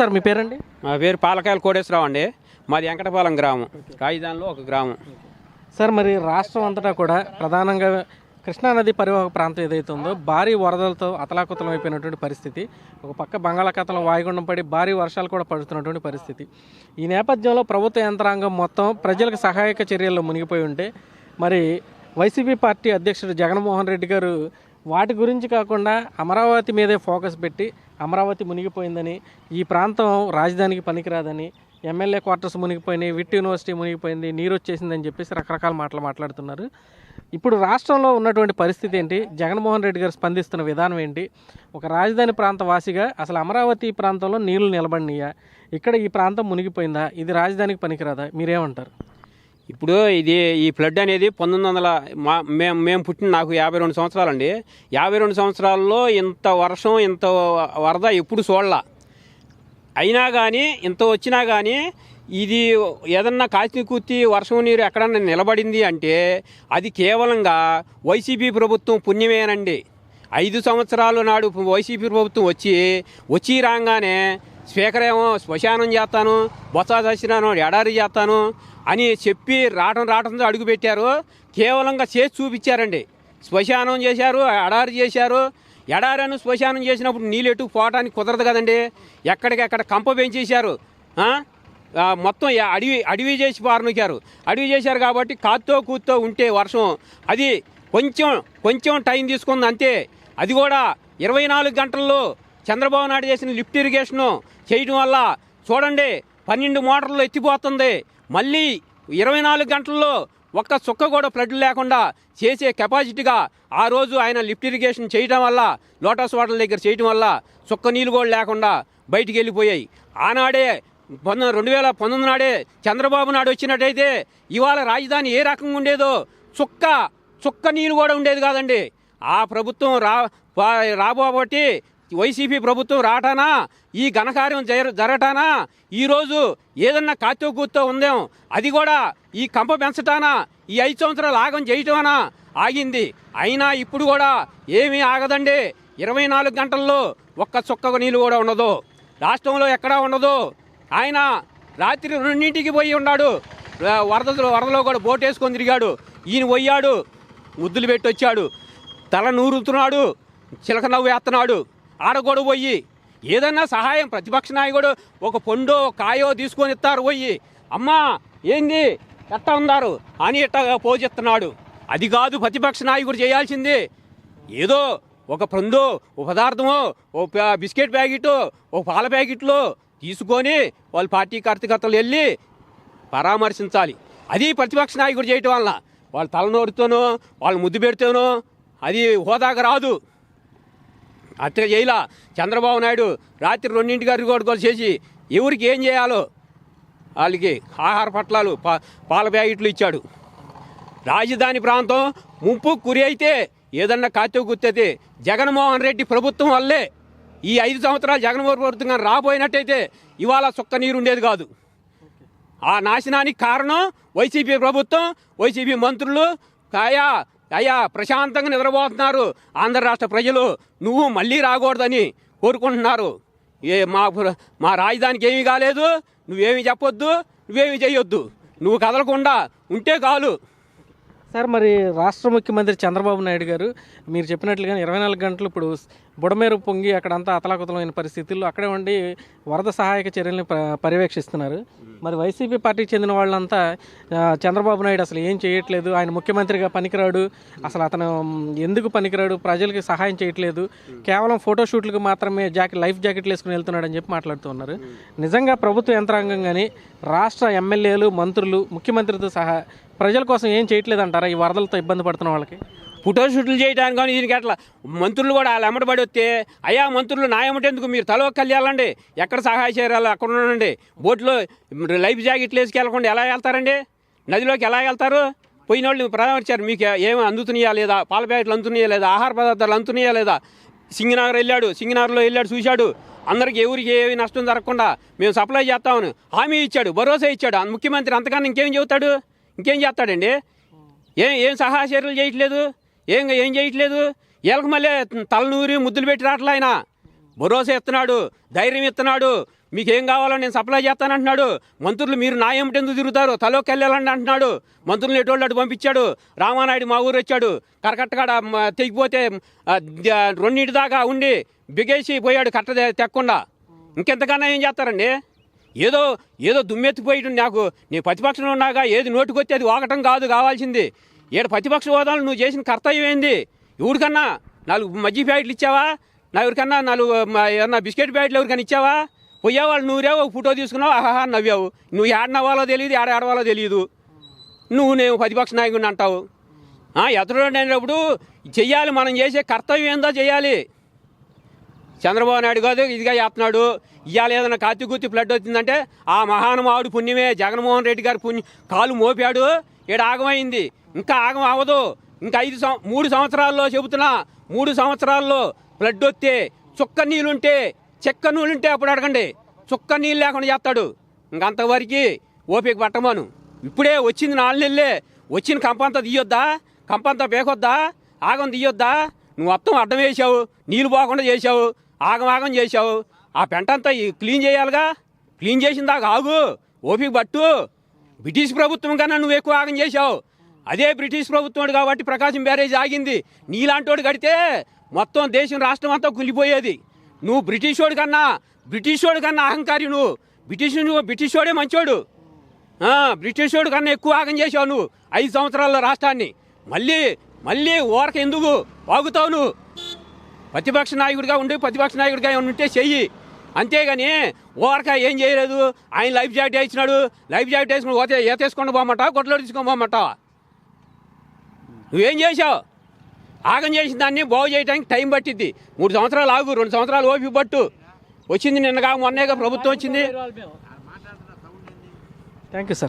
Sir మీ పేరండి? మా పేరు పాలకాయల కోటేశ్వరరావు అండి. మాది వెంకటపాలెం గ్రామం. రాజధానిలో ఒక గ్రామం. సార్ మరి రాష్ట్రం అంతటా కూడా ప్రధానంగా కృష్ణానది పరివాహక ప్రాంతం ఏదైతే ఉందో భారీ వరదలతో అతలాకుతలం అయిపోయినటువంటి పరిస్థితి ఒక పక్క బంగాళాఖాతంలో వాయుగుండం పడి భారీ వర్షాలు కూడా పడుతున్నటువంటి పరిస్థితి. ఈ నేపథ్యంలో ప్రభుత్వ యంత్రాంగం మొత్తం ప్రజలకు సహాయక చర్యల్లో మునిగిపోయి ఉంటే మరి వైసీపీ పార్టీ అధ్యక్షుడు జగన్మోహన్ రెడ్డి గారు వాటి గురించి కాకుండా అమరావతి మీదే ఫోకస్ పెట్టి అమరావతి మునిగిపోయిందని ఈ ప్రాంతం రాజధానికి పనికిరాదని ఎమ్మెల్యే క్వార్టర్స్ మునిగిపోయినాయి విట్ యూనివర్సిటీ మునిగిపోయింది నీరు వచ్చేసిందని చెప్పేసి రకరకాల మాటలు మాట్లాడుతున్నారు. ఇప్పుడు రాష్ట్రంలో ఉన్నటువంటి పరిస్థితి ఏంటి? జగన్మోహన్ రెడ్డి గారు స్పందిస్తున్న విధానం ఏంటి? ఒక రాజధాని ప్రాంత వాసిగా అసలు అమరావతి ప్రాంతంలో నీళ్ళు నిలబడినాయా? ఇక్కడ ఈ ప్రాంతం మునిగిపోయిందా? ఇది రాజధానికి పనికిరాదా? మీరేమంటారు? ఇప్పుడు ఇది ఈ ఫ్లడ్ అనేది పంతొమ్మిది వందల మా మేము మేము పుట్టిన నాకు యాభై రెండు సంవత్సరాలండి. యాభై రెండు సంవత్సరాల్లో ఇంత వర్షం ఇంత వరద ఎప్పుడు చూడాల అయినా కానీ ఇంత వచ్చినా కానీ ఇది ఏదన్నా కాచి కూర్తి వర్షం నీరు ఎక్కడన్నా నిలబడింది అంటే అది కేవలంగా వైసీపీ ప్రభుత్వం పుణ్యమేనండి. ఐదు సంవత్సరాల నాడు వైసీపీ ప్రభుత్వం వచ్చి వచ్చి రాగానే స్పీకర్ ఏమో శ్మశానం చేస్తాను బొత్స సత్యనారాయణ ఎడారి చేస్తాను అని చెప్పి రావటం రావటంతో అడుగుపెట్టారు కేవలంగా చేసి చూపించారండి. శ్మశానం చేశారు ఎడారి చేశారు. ఎడారను శ్మశానం చేసినప్పుడు నీళ్ళు ఎటు పోవటానికి కుదరదు కదండి. ఎక్కడికెక్కడ కంప పెంచేశారు. మొత్తం అడవి అడవి చేసి పారనుకారు అడవి చేశారు కాబట్టి కాత్తో కూత్తో ఉంటే వర్షం. అది కొంచెం కొంచెం టైం తీసుకుంది అంతే. అది కూడా ఇరవై నాలుగు గంటల్లో చంద్రబాబు నాయుడు చేసిన లిఫ్ట్ ఇరిగేషను చేయడం వల్ల చూడండి పన్నెండు మోటార్లు ఎత్తిపోతుంది. మళ్ళీ ఇరవై నాలుగు గంటల్లో ఒక్క చుక్క కూడా ఫ్లడ్ లేకుండా చేసే కెపాసిటీగా ఆ రోజు ఆయన లిఫ్ట్ ఇరిగేషన్ చేయడం వల్ల లోటస్ వాటర్ దగ్గర చేయడం వల్ల చుక్క నీళ్ళు కూడా లేకుండా బయటికి వెళ్ళిపోయాయి. ఆనాడే పంతొమ్మిది రెండు వేల పంతొమ్మిది నాడే చంద్రబాబు నాయుడు వచ్చినట్టయితే ఇవాళ రాజధాని ఏ రకంగా ఉండేదో చుక్క చుక్క నీళ్ళు కూడా ఉండేది కాదండి. ఆ ప్రభుత్వం రా రాబోబట్టి వైసీపీ ప్రభుత్వం రాటానా? ఈ ఘనకార్యం జర జరగటానా? ఈరోజు ఏదన్నా కాతో కూతో ఉందేం? అది కూడా ఈ కంప పెంచటానా? ఈ ఐదు సంవత్సరాలు ఆగం చేయటమనా ఆగింది. అయినా ఇప్పుడు కూడా ఏమీ ఆగదండి. ఇరవై నాలుగు గంటల్లో ఒక్క చుక్క నీళ్ళు కూడా ఉండదు. రాష్ట్రంలో ఎక్కడా ఉండదు. ఆయన రాత్రి రెండింటికి పోయి ఉన్నాడు. ఆ, వరద వరదలో కూడా బోట్ వేసుకొని తిరిగాడు. ఈయన పోయాడు. ముద్దులు పెట్టి వచ్చాడు. తల నూరుతున్నాడు. చిలక నవ్వు వేస్తున్నాడు ఆడగొడు పోయి. ఏదన్నా సహాయం ప్రతిపక్ష నాయకుడు ఒక పండో కాయో తీసుకొని ఇస్తారు పోయి. అమ్మా ఏంది? ఎట్టా ఉన్నారు? అని ఇట్టగా పోజిస్తున్నాడు అది కాదు ప్రతిపక్ష నాయకుడు చేయాల్సింది. ఏదో ఒక పండు ఓ పదార్థమో ఓ ప్యా- బిస్కెట్ ప్యాకెట్ ఓ పాల ప్యాకెట్లో తీసుకొని వాళ్ళ పార్టీ కార్యకర్తలు వెళ్ళి పరామర్శించాలి. అది ప్రతిపక్ష నాయకుడు చేయటం వల్ల వాళ్ళ తలనోరుతోనో వాళ్ళు ముద్దు పెడితేనో అది హోదాకు రాదు. అట్లా చేయలా? చంద్రబాబు నాయుడు రాత్రి రెండింటి గారి కొడుకోలు చేసి ఎవరికి ఏం చేయాలో వాళ్ళకి ఆహార పట్లాలు పా పాల ప్యాకెట్లు ఇచ్చాడు. రాజధాని ప్రాంతం ముంపు కురి అయితే ఏదన్నా కాతో గుర్తైతే జగన్మోహన్ రెడ్డి ప్రభుత్వం వల్లే ఈ ఐదు సంవత్సరాలు జగన్మోహన్ ప్రభుత్వం కానీ రాబోయినట్టయితే ఇవాళ సుక్క నీరు ఉండేది కాదు. ఆ నాశనానికి కారణం వైసీపీ ప్రభుత్వం వైసీపీ మంత్రులు కాయా అయ్యా ప్రశాంతంగా నిద్రపోతున్నారు. ఆంధ్ర రాష్ట్ర ప్రజలు నువ్వు మళ్ళీ రాకూడదని కోరుకుంటున్నారు. ఏ మా మా రాజధానికి ఏమీ కాలేదు నువ్వేమీ చెప్పొద్దు నువ్వేమీ చేయొద్దు నువ్వు కదలకుండా ఉంటే కాలు సార్ మరి రాష్ట్ర ముఖ్యమంత్రి చంద్రబాబు నాయుడు గారు మీరు చెప్పినట్లుగా ఇరవై నాలుగు గంటలు ఇప్పుడు బుడమేరు పొంగి అక్కడంతా అతలాకుతలమైన పరిస్థితుల్లో అక్కడే ఉండి వరద సహాయక చర్యల్ని పర్యవేక్షిస్తున్నారు. మరి వైసీపీ పార్టీకి చెందిన వాళ్ళంతా చంద్రబాబు నాయుడు అసలు ఏం చేయట్లేదు ఆయన ముఖ్యమంత్రిగా పనికిరాడు అసలు అతను ఎందుకు పనికిరాడు ప్రజలకి సహాయం చేయట్లేదు కేవలం ఫోటోషూట్లకు మాత్రమే జాకెట్ లైఫ్ జాకెట్లు వేసుకుని వెళ్తున్నాడు అని చెప్పి మాట్లాడుతున్నారు నిజంగా ప్రభుత్వ యంత్రాంగం కానీ రాష్ట్ర ఎమ్మెల్యేలు మంత్రులు ముఖ్యమంత్రితో సహా ప్రజల కోసం ఏం చేయట్లేదు అంటారా ఈ వరదలతో ఇబ్బంది పడుతున్న వాళ్ళకి? ఫోటో షూట్లు చేయడానికి కానీ దీనికి అట్లా మంత్రులు కూడా వాళ్ళు ఎమ్మటబడి వస్తే అయ్యా మంత్రులు నా ఎమ్మటెందుకు మీరు తల ఒక్కళ్ళు ఎక్కడ సహాయ చేయాలో? అక్కడ ఉండండి. బోట్లో లైఫ్ జాకెట్లు వేసుకెళ్ళకుండా ఎలా వెళ్తారండి? నదిలోకి ఎలా వెళ్తారు? పోయిన వాళ్ళు పరామర్శారు మీకు ఏమి అందుతున్నాయా లేదా? పాల ప్యాకెట్లు అందుతున్నాయా లేదా? ఆహార పదార్థాలు అందుతున్నాయా లేదా? సింగనగర్ వెళ్ళాడు. సింగనగర్లో వెళ్ళాడు చూశాడు. అందరికి ఎవరికి ఏమి నష్టం జరగకుండా మేము సప్లై చేస్తామని హామీ ఇచ్చాడు భరోసా ఇచ్చాడు. ముఖ్యమంత్రి అంతకన్నా ఇంకేం చెబుతాడు? ఇంకేం చేస్తాడండి? ఏం ఏం సహాయ చర్యలు చేయట్లేదు? ఏం ఏం చేయట్లేదు? వీళ్ళకి మళ్ళీ తలనూరి ముద్దులు పెట్టి రావట్లే ఆయన. భరోసా ఇస్తున్నాడు ధైర్యం ఇస్తున్నాడు మీకేం కావాలో నేను సప్లై చేస్తానంటున్నాడు మంత్రులు మీరు నా ఏమిటెందుకు తిరుగుతారు? తలోకి వెళ్ళాలని అంటున్నాడు. మంత్రులు ఎటువంటి అటు పంపించాడు. రామానాయుడు మా ఊరు వచ్చాడు. కరకట్టగాడ తెగిపోతే రెండింటి దాకా ఉండి బిగేసి పోయాడు కట్ట తెక్కకుండా. ఇంకెంతకన్నా ఏం చేస్తారండి? ఏదో ఏదో దుమ్మెత్తిపోయి నాకు. నీ ప్రతిపక్షంలో ఉన్నాగా ఏది నోటికొచ్చి అది వాగటం కాదు కావాల్సింది. ఏడు ప్రతిపక్ష హోదాలు నువ్వు చేసిన కర్తవ్యం ఏంది? ఎవరికన్నా నాలుగు మజ్జి ప్యాకెట్లు ఇచ్చావా? నా ఎవరికన్నా నాలుగు ఏమన్నా బిస్కెట్ ప్యాకెట్లు ఎవరికన్నా ఇచ్చావా? పోయేవాళ్ళు నూరేవో ఒక ఫోటో తీసుకున్నావు ఆహా నవ్వావు. నువ్వు ఏడ నవ్వాలో తెలియదు ఏడ ఆడవాలో తెలియదు నువ్వు నేను ప్రతిపక్ష నాయకుడిని అంటావు. ఎదురు అనేటప్పుడు చెయ్యాలి మనం చేసే కర్తవ్యం ఏందో చేయాలి చంద్రబాబు నాయుడు కాదు ఇదిగా చేస్తున్నాడు ఇవాళ ఏదైనా కాతి గుత్తి ఫ్లడ్ వచ్చిందంటే ఆ మహానుభావుడు పుణ్యమే. జగన్మోహన్ రెడ్డి గారు పుణ్యం కాలు మోపాడు ఇక్కడ ఆగమైంది. ఇంకా ఆగం అవ్వదు ఇంకా ఐదు మూడు సంవత్సరాల్లో చెబుతున్నా మూడు సంవత్సరాల్లో ఫ్లడ్ వస్తే చుక్క నీళ్ళుంటే చెక్క నీళ్ళుంటే అప్పుడు అడగండి. చుక్క నీళ్ళు లేకుండా చేస్తాడు. ఇంకంతవరకు ఓపిక పట్టమాను. ఇప్పుడే వచ్చింది నాలుగు నెలలే. వచ్చిన కంపంతా తీయొద్దా? కంపంతా పేకొద్దా? ఆగం తీయొద్దా? నువ్వు మొత్తం అడ్డం వేసావు నీళ్ళు పోకుండా చేసావు. ఆగమాగం చేశావు. ఆ పెంటంతా క్లీన్ చేయాలిగా? క్లీన్ చేసిన దాకా ఆగు. ఓపిక పట్టు. బ్రిటిష్ ప్రభుత్వం కన్నా నువ్వు ఎక్కువ ఆగం చేశావు. అదే బ్రిటిష్ ప్రభుత్వం కాబట్టి ప్రకాశం బ్యారేజ్ ఆగింది. నీలాంటోడు కడితే మొత్తం దేశం రాష్ట్రం అంతా కులిపోయేది నువ్వు బ్రిటిష్ కన్నా బ్రిటిష్ కన్నా అహంకారి నువ్వు. బ్రిటిష్ నువ్వు బ్రిటిష్ వాడే మంచోడు. బ్రిటిష్ వాడు కన్నా ఎక్కువ ఆగం చేశావు నువ్వు. ఐదు సంవత్సరాల రాష్ట్రాన్ని. మళ్ళీ మళ్ళీ ఓరక ఎందుకు? వాగుతావు నువ్వు. ప్రతిపక్ష నాయకుడిగా ఉండి ప్రతిపక్ష నాయకుడిగా ఉంటే చెయ్యి. అంతేగాని ఓరక ఏం చేయలేదు. ఆయన లైఫ్ జాకెట్ వేసినాడు. లైఫ్ జాకెట్ వేసుకుని పోతే ఏతేసుకొని పోమంటా గొడ్లో తీసుకొని పోమంటా నువ్వేం చేసావు ఆగం చేసిన దాన్ని బాగు చేయడానికి టైం పట్టిద్ది. మూడు సంవత్సరాలు ఆగు రెండు సంవత్సరాలు ఓపిక పట్టు. వచ్చింది నిన్నగా మొన్నేగా ప్రభుత్వం వచ్చింది. Thank you sir